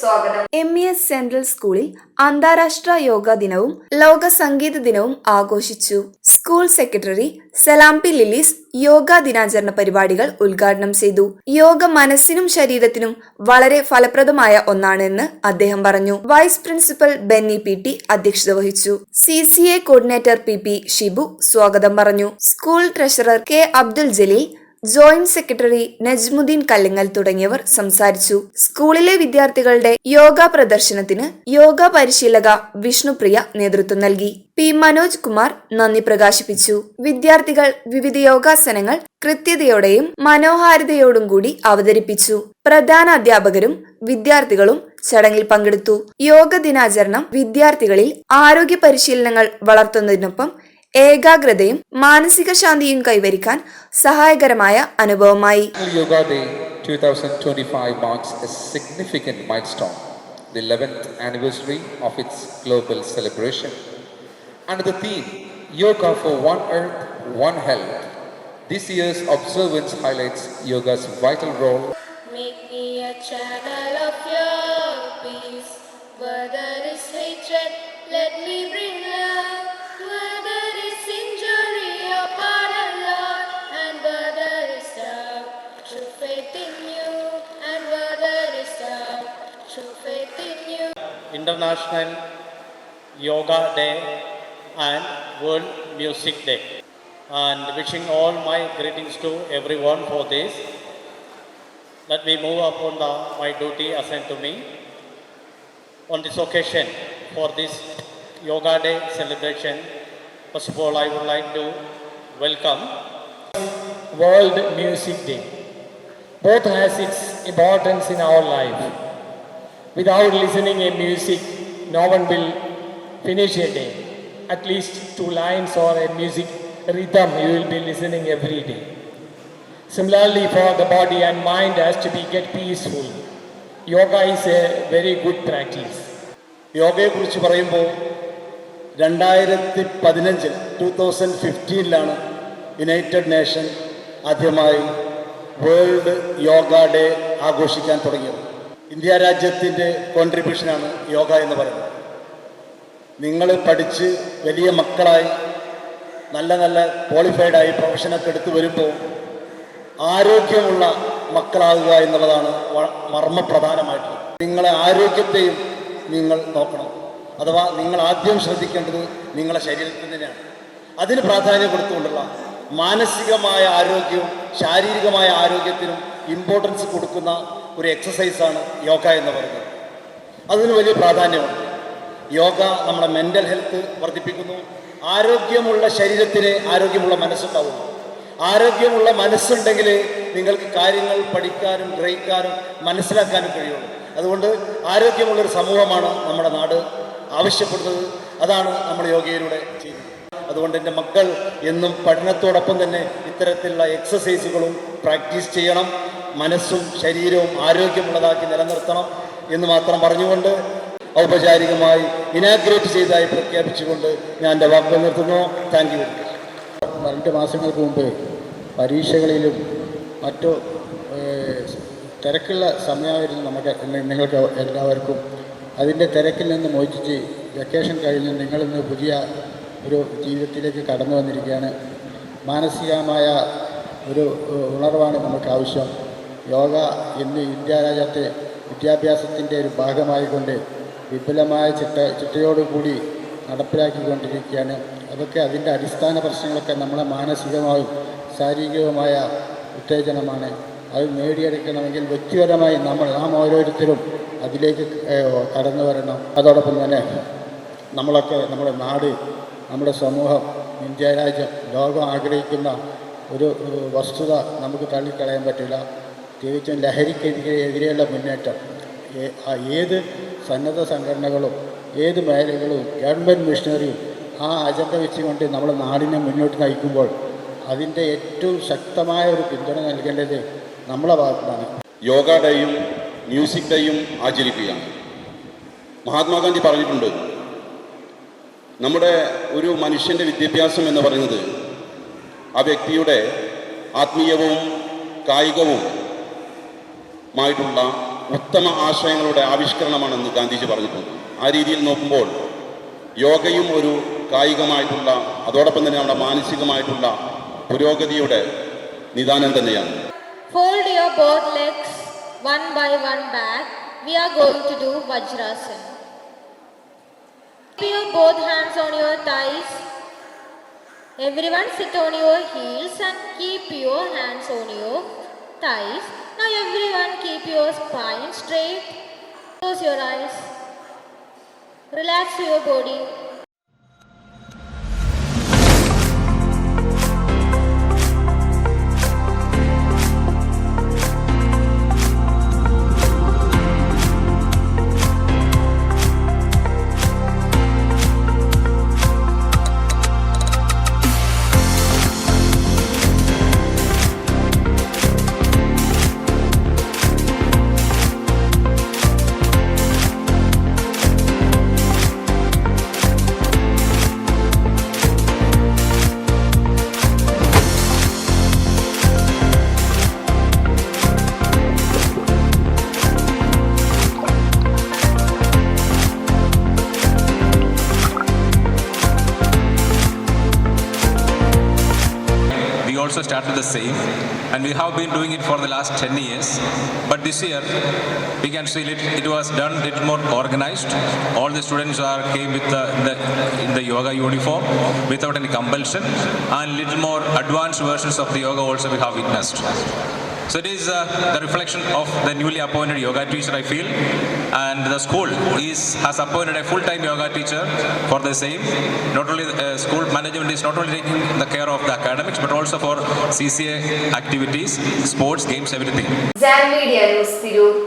സ്വാഗതം. M E S central സ്കൂളിൽ അന്താരാഷ്ട്ര യോഗ ദിനവും ലോക സംഗീത ദിനവും ആഘോഷിച്ചു. സ്കൂൾ സെക്രട്ടറി സലാംപി ലിലീസ് യോഗ ദിനാചരണ പരിപാടികൾ ഉദ്ഘാടനം ചെയ്തു. യോഗ മനസ്സിനും ശരീരത്തിനും വളരെ ഫലപ്രദമായ ഒന്നാണെന്ന് അദ്ദേഹം പറഞ്ഞു. Vice principal Benny P T അധ്യക്ഷത വഹിച്ചു. C C A coordinator P P Shibu സ്വാഗതം പറഞ്ഞു. School treasurer K Abdul Jaleel joint secretary Najmuddeen Kallingal തുടങ്ങിയവർ സംസാരിച്ചു. സ്കൂളിലെ വിദ്യാർത്ഥികളുടെ യോഗ പ്രദർശനത്തിന് യോഗ പരിശീലക വിഷ്ണുപ്രിയ നേതൃത്വം നൽകി. പി മനോജ് കുമാർ നന്ദി പ്രകാശിപ്പിച്ചു. വിദ്യാർത്ഥികൾ വിവിധ യോഗാസനങ്ങൾ കൃത്യതയോടെയും മനോഹാരിതയോടും കൂടി അവതരിപ്പിച്ചു. പ്രധാന അധ്യാപകരും വിദ്യാർത്ഥികളും ചടങ്ങിൽ പങ്കെടുത്തു. യോഗ ദിനാചരണം വിദ്യാർത്ഥികളിൽ ആരോഗ്യ പരിശീലനങ്ങൾ വളർത്തുന്നതിനൊപ്പം ഏകാഗ്രതയും മാനസിക ശാന്തിയും കൈവരിക്കാൻ സഹായകരമായ അനുഭവമായി National Yoga Day 2025 marks a significant milestone, the 11th anniversary of its global celebration. Under the theme Yoga for One Earth, One Health, this year's observance highlights yoga's vital role Make me a channel of your peace. Where there is hatred, let me bring International Yoga Day and World Music Day. And wishing all my greetings to everyone for this. Let me move upon the, my duty assigned to me. On this occasion, for this Yoga Day celebration, first of all, I would like to welcome World Music Day. Both has its importance in our life. Without listening a music, no one will finish a day. At least two lines or a music rhythm you will be listening every day. Similarly, for the body and mind has to be get peaceful. Yoga is a very good practice. യോഗയെക്കുറിച്ച് പറയുമ്പോൾ രണ്ടായിരത്തി പതിനഞ്ചിൽ two thousand ഫിഫ്റ്റീനിലാണ് United nation ആദ്യമായി world yoga day ആഘോഷിക്കാൻ തുടങ്ങിയത് India രാജ്യത്തിന്റെ കോൺട്രിബ്യൂഷനാണ് യോഗ എന്ന് പറയുന്നത്. നിങ്ങൾ പഠിച്ച് വലിയ മക്കളായി നല്ല നല്ല ക്വാളിഫൈഡായി പ്രൊഫഷനൊക്കെ എടുത്ത് വരുമ്പോൾ ആരോഗ്യമുള്ള മക്കളാകുക എന്നുള്ളതാണ് മർമ്മ മർമ്മപ്രധാനമായിട്ടുള്ളത്. നിങ്ങളെ ആരോഗ്യത്തെയും നിങ്ങൾ നോക്കണം. അഥവാ നിങ്ങൾ ആദ്യം ശ്രദ്ധിക്കേണ്ടത് നിങ്ങളെ ശരീരത്തിന് തന്നെയാണ്. അതിന് പ്രാധാന്യം കൊടുത്തുകൊണ്ടുള്ള മാനസികമായ ആരോഗ്യവും ശാരീരികമായ ആരോഗ്യത്തിനും ഇമ്പോർട്ടൻസ് കൊടുക്കുന്ന ഒരു എക്സസൈസാണ് യോഗ എന്ന് പറയുന്നത്. അതിന് വലിയ പ്രാധാന്യമുണ്ട്. യോഗ നമ്മുടെ മെന്റൽ ഹെൽത്ത് വർദ്ധിപ്പിക്കുന്നു. ആരോഗ്യമുള്ള ശരീരത്തിന് ആരോഗ്യമുള്ള മനസ്സുണ്ടാവുന്നു. ആരോഗ്യമുള്ള മനസ്സുണ്ടെങ്കിൽ നിങ്ങൾക്ക് കാര്യങ്ങൾ പഠിക്കാനും ഗ്രഹിക്കാനും മനസ്സിലാക്കാനും കഴിയുള്ളൂ. അതുകൊണ്ട് ആരോഗ്യമുള്ളൊരു സമൂഹമാണ് നമ്മുടെ നാട് ആവശ്യപ്പെടുന്നത്. അതാണ് നമ്മൾ യോഗയിലൂടെ ചെയ്യുന്നത്. അതുകൊണ്ട് എന്റെ മക്കൾ എന്നും പഠനത്തോടൊപ്പം തന്നെ ഇത്തരത്തിലുള്ള എക്സസൈസുകളും പ്രാക്ടീസ് ചെയ്യണം. മനസ്സും ശരീരവും ആരോഗ്യമുള്ളതാക്കി നിലനിർത്തണം എന്ന് മാത്രം പറഞ്ഞുകൊണ്ട് ഔപചാരികമായി ഇനാഗ്രേറ്റ് ചെയ്തതായി പ്രഖ്യാപിച്ചുകൊണ്ട് ഞാൻ എന്റെ വാക്കുകൾ നിർത്തുന്നു. താങ്ക് യു രണ്ട് മാസങ്ങൾക്ക് മുമ്പ് പരീക്ഷകളിലും മറ്റു തിരക്കുള്ള സമയമായിരുന്നു നമുക്ക് നിങ്ങൾക്ക് എല്ലാവർക്കും. അതിന്റെ തിരക്കിൽ നിന്ന് മോചിച്ച് വെക്കേഷൻ കഴിഞ്ഞ് നിങ്ങളിന്ന് പുതിയ ഒരു ജീവിതത്തിലേക്ക് കടന്നു വന്നിരിക്കുകയാണ്. മാനസികമായ ഒരു ഉണർവാണ് നമുക്ക് ആവശ്യം. യോഗ ഇന്ന് ഇന്ത്യ രാജ്യത്തെ വിദ്യാഭ്യാസത്തിന്റെ ഒരു ഭാഗമായിക്കൊണ്ട് വിപുലമായ ചിട്ട ചിട്ടയോടുകൂടി നടപ്പിലാക്കിക്കൊണ്ടിരിക്കുകയാണ്. അതൊക്കെ അതിന്റെ അടിസ്ഥാന പ്രശ്നങ്ങളൊക്കെ നമ്മളെ മാനസികമായും ശാരീരികവുമായ ഉത്തേജനമാണ്. അത് നേടിയെടുക്കണമെങ്കിൽ വ്യക്തിപരമായി നമ്മൾ നാം ഓരോരുത്തരും അതിലേക്ക് കടന്നു വരണം. അതോടൊപ്പം തന്നെ നമ്മളൊക്കെ നമ്മുടെ നാട് നമ്മുടെ സമൂഹം ഇന്ത്യ രാജ്യം ലോകം ആഗ്രഹിക്കുന്ന ഒരു വസ്തുത നമുക്ക് തള്ളിക്കളയാൻ പറ്റില്ല. പ്രത്യേകിച്ചും ലഹരിക്കെതിരെയുള്ള മുന്നേറ്റം. ഏത് സന്നദ്ധ സംഘടനകളും ഏത് മേഖലകളും ഗവൺമെന്റ് മിഷനറിയും ആ അജണ്ട വെച്ചുകൊണ്ട് നമ്മുടെ നാടിനെ മുന്നോട്ട് നയിക്കുമ്പോൾ അതിന്റെ ഏറ്റവും ശക്തമായ ഒരു പിന്തുണ നൽകേണ്ടത് നമ്മളെ ഭാഗത്താണ്. യോഗ ഡേയും മ്യൂസിക് ഡേയും ആചരിക്കുകയാണ്. മഹാത്മാഗാന്ധി പറഞ്ഞിട്ടുണ്ട് നമ്മുടെ ഒരു മനുഷ്യന്റെ വിദ്യാഭ്യാസം എന്ന് പറയുന്നത് ആ വ്യക്തിയുടെ ആത്മീയവും കായികവും മായിട്ടുള്ള ഉത്തമ ആശയങ്ങളുടെ ആവിഷ്കരണമാണെന്ന് ഗാന്ധിജി പറഞ്ഞിട്ടുണ്ട്. ആ രീതിയിൽ നോക്കുമ്പോൾ യോഗയും ഒരു കായികമായിട്ടുള്ള അതോടൊപ്പം തന്നെ നമ്മുടെ മാനസികമായിട്ടുള്ള പുരോഗതിയുടെ നിദാനം തന്നെയാണ്. Fold your both legs one by one back we are going to do Vajrasan keep both hands on your thighs everyone sit your heels and keep your hands on your thighs Everyone keep your spine straight. Close your eyes. Relax your body. Also started the same, and we have been doing it for the last 10 years. But this year, we can see it, it was done a little more organized. All the students are came with the, the in the yoga uniform without any compulsion, and little more advanced versions of the yoga also we have witnessed. So it is uh, the reflection of the newly appointed yoga teacher, I feel. And the school is, has appointed a full-time yoga teacher for the same. Not only uh, school management is not only taking the care of the academics, but also for CCA activities, sports, games, everything. Media News,